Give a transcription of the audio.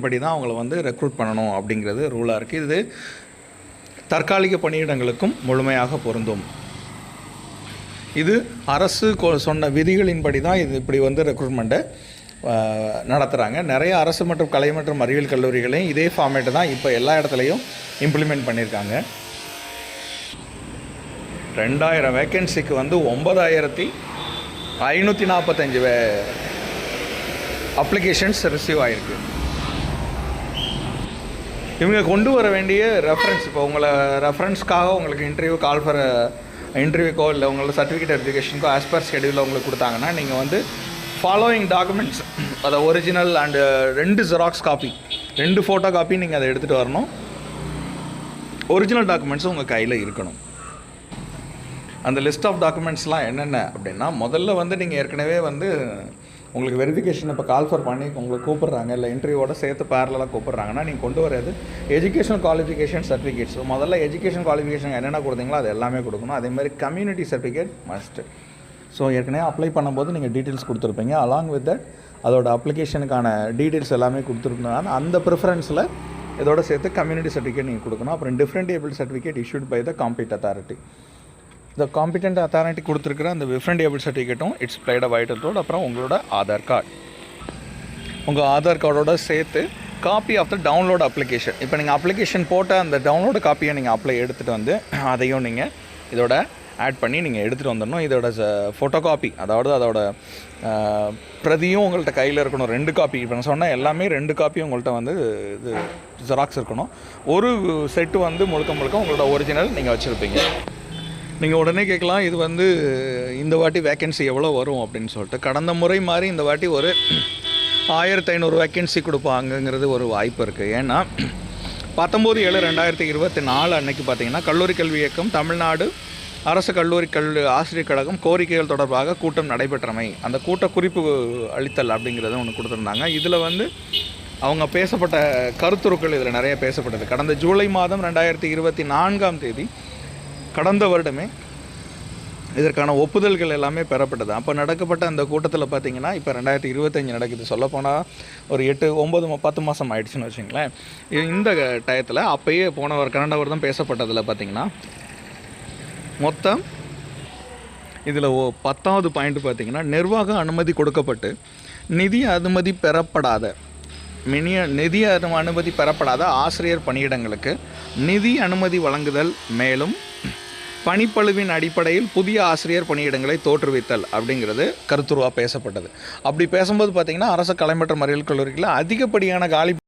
படி தான் அவங்கள வந்து ரெக்ரூட் பண்ணணும் அப்படிங்கிறது ரூலாக இருக்குது இது தற்காலிக பணியிடங்களுக்கும் முழுமையாக பொருந்தும். இது அரசு கொ- சொன்ன விதிகளின்படி தான் இது இப்படி வந்து ரெக்ரூட்மெண்ட்டை நடத்துகிறாங்க நிறைய அரசு மற்றும் கலை மற்றும் அறிவியல் கல்லூரிகளையும் இதே ஃபார்மேட்டு தான் இப்போ எல்லா இடத்துலையும் இம்ப்ளிமெண்ட் பண்ணியிருக்காங்க ரெண்டாயிரம் வேக்கன்சிக்கு வந்து ஒன்பதாயிரத்தி ஐநூற்றி நாற்பத்தஞ்சு வே அப்ளிகேஷன்ஸ் ரிசீவ் ஆகிருக்கு இவங்க கொண்டு வர வேண்டிய ரெஃபரன்ஸ் இப்போ உங்களை ரெஃபரன்ஸ்க்காக உங்களுக்கு இன்டர்வியூ கால் ஃபார் இன்டர்வியூக்கோ இல்லை உங்களோட சர்டிஃபிகேட் வெரிஃபிகேஷனுக்கோ ஆஸ் பர் உங்களுக்கு கொடுத்தாங்கன்னா நீங்கள் வந்து ஃபாலோயிங் டாக்குமெண்ட்ஸ் அதை ஒரிஜினல் அண்டு ரெண்டு ஜெராக்ஸ் காப்பி ரெண்டு ஃபோட்டோ காப்பி நீங்கள் அதை எடுத்துகிட்டு வரணும். ஒரிஜினல் டாக்குமெண்ட்ஸும் உங்கள் கையில் இருக்கணும். அந்த லிஸ்ட் ஆஃப் டாக்குமெண்ட்ஸ்லாம் என்னென்ன அப்படின்னா முதல்ல வந்து நீங்கள் ஏற்கனவே வந்து உங்களுக்கு வெரிஃபிகேஷன் இப்போ கால் ஃபர் பண்ணி உங்களுக்கு கூப்பிட்றாங்க. இல்லை இன்டர்வியூவோட சேர்த்து பேரலாக கூப்பிட்றாங்கன்னா நீங்கள் கொண்டு வரது எஜுகேஷன் குவாலிஃபிகேஷன் சர்டிஃபிகேட்ஸ் முதல்ல எஜுகேஷன் குவாலிஃபிகேஷன் என்னென்ன கொடுத்தீங்களோ அது எல்லாமே கொடுக்கணும். அதே மாதிரி கம்யூனிட்டி சர்டிஃபிகேட் மஸ்ட்டு ஸோ ஏற்கனவே அப்ளை பண்ணும்போது நீங்கள் டீட்டெயில்ஸ் கொடுத்துருப்பீங்க. அலாங் வித் தட் அதோட அப்ளிகேஷனுக்கான டீட்டெயில்ஸ் எல்லாமே கொடுத்துருந்தனால அந்த ப்ரிஃபரன்ஸில் இதோட சேர்த்து கம்யூனிட்டி சர்டிஃபிகேட் நீங்கள் கொடுக்கணும். அப்புறம் different able certificate issued by the compete authority இந்த காம்பிடென்ட் அத்தாரிட்டி கொடுத்துருக்குற அந்த different able சர்டிஃபிகேட்டும் it's played a vital role அப்புறம் உங்களோட ஆதார் கார்டு உங்கள் ஆதார் கார்டோட சேர்த்து copy of the download application இப்போ நீங்கள் அப்ளிகேஷன் போட்ட அந்த டவுன்லோடு காப்பியை நீங்கள் அப்ளை எடுத்துகிட்டு வந்து அதையும் நீங்கள் இதோட ஆட் பண்ணி நீங்கள் எடுத்துகிட்டு வந்துடணும். இதோட ஃபோட்டோ காப்பி அதாவது அதோட பிரதியும் உங்கள்கிட்ட கையில் இருக்கணும். ரெண்டு காப்பி இப்போ நான் சொன்ன எல்லாமே ரெண்டு காப்பி உங்கள்கிட்ட வந்து இது ஜெராக்ஸ் இருக்கணும். ஒரு செட்டு வந்து முழுக்க முழுக்க உங்களோட ஒரிஜினல் நீங்கள் வச்சுருப்பீங்க. நீங்கள் உடனே கேட்கலாம் இது வந்து இந்த வாட்டி வேக்கன்சி எவ்வளோ வரும் அப்படின்னு சொல்லிட்டு. கடந்த முறை மாதிரி இந்த வாட்டி ஒரு ஆயிரத்தி ஐநூறு வேக்கன்சி கொடுப்பாங்கங்கிறது ஒரு வாய்ப்பு இருக்குது ஏன்னா பத்தொம்போது ஏழு ரெண்டாயிரத்தி இருபத்தி நாலு அன்னைக்கு பார்த்தீங்கன்னா கல்லூரி கல்வி இயக்கம் தமிழ்நாடு அரசு கல்லூரி கல்வி ஆசிரியர் கழகம் கோரிக்கைகள் தொடர்பாக கூட்டம் நடைபெற்றமை. அந்த கூட்ட குறிப்பு அளித்தல் அப்படிங்கிறத ஒன்று கொடுத்துருந்தாங்க. இதில் வந்து அவங்க பேசப்பட்ட கருத்துருக்கள் இதில் நிறைய பேசப்பட்டது. கடந்த ஜூலை மாதம் ரெண்டாயிரத்தி இருபத்தி நான்காம் தேதி கடந்த வருடமே இதற்கான ஒப்புதல்கள் எல்லாமே பெறப்பட்டது. அப்போ நடக்கப்பட்ட அந்த கூட்டத்தில் பார்த்தீங்கன்னா இப்போ ரெண்டாயிரத்தி இருபத்தஞ்சி நடக்குது. சொல்லப்போனால் ஒரு எட்டு ஒம்பது பத்து மாதம் ஆயிடுச்சுன்னு வச்சுங்களேன். இந்த டயத்தில் அப்பயே போனவர் ஒரு கடந்த வருடம் பேசப்பட்டதில் பார்த்தீங்கன்னா மொத்தம் இதில் ஓ பத்தாவது பாயிண்ட் பார்த்தீங்கன்னா நிர்வாக அனுமதி கொடுக்கப்பட்டு நிதி அனுமதி பெறப்படாத மினிய நிதி அனுமதி பெறப்படாத ஆசிரியர் பணியிடங்களுக்கு நிதி அனுமதி வழங்குதல் மேலும் பணிப்பளுவின் அடிப்படையில் புதிய ஆசிரியர் பணியிடங்களை தோற்றுவித்தல் அப்படிங்கிறது கருத்துருவாக பேசப்பட்டது. அப்படி பேசும்போது பார்த்தீங்கன்னா அரசு கலை மற்றும் அறிவியல் கல்லூரிகளில் அதிகப்படியான காலி